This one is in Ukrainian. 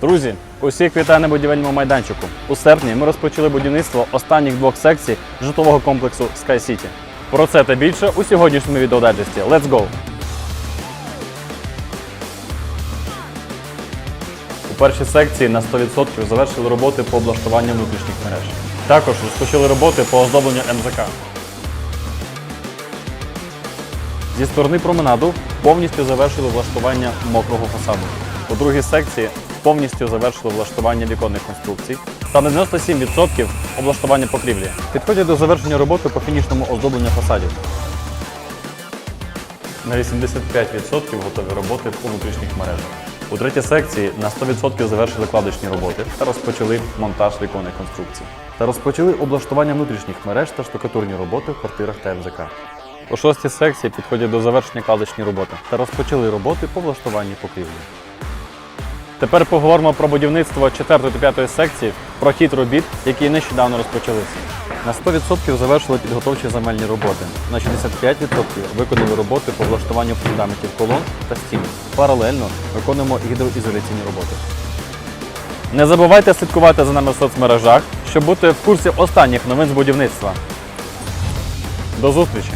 Друзі, усіх вітаю на будівельному майданчику. У серпні ми розпочали будівництво останніх двох секцій житлового комплексу Sky City. Про це та більше у сьогоднішньому відеодайджесті. Let's go! У першій секції на 100% завершили роботи по облаштуванню внутрішніх мереж. Також розпочали роботи по оздобленню МЗК. Зі сторони променаду повністю завершили влаштування мокрого фасаду. У другій секції повністю завершили влаштування віконних конструкцій та на 97% облаштування покрівлі. Підходять до завершення роботи по фінішному оздобленню фасадів. На 85% готові роботи по внутрішніх мережах. У третій секції на 100% завершили кладочні роботи та розпочали монтаж віконних конструкцій. Та розпочали облаштування внутрішніх мереж та штукатурні роботи в квартирах та МЗК. У шостій секції підходять до завершення кладочні роботи та розпочали роботи по влаштуванні покрівлі. Тепер поговоримо про будівництво 4 та 5 секції, про хід робіт, які нещодавно розпочалися. На 100% завершили підготовчі земельні роботи. На 65% виконали роботи по влаштуванню фундаментів колон та стін. Паралельно виконуємо гідроізоляційні роботи. Не забувайте слідкувати за нами в соцмережах, щоб бути в курсі останніх новин з будівництва. До зустрічі!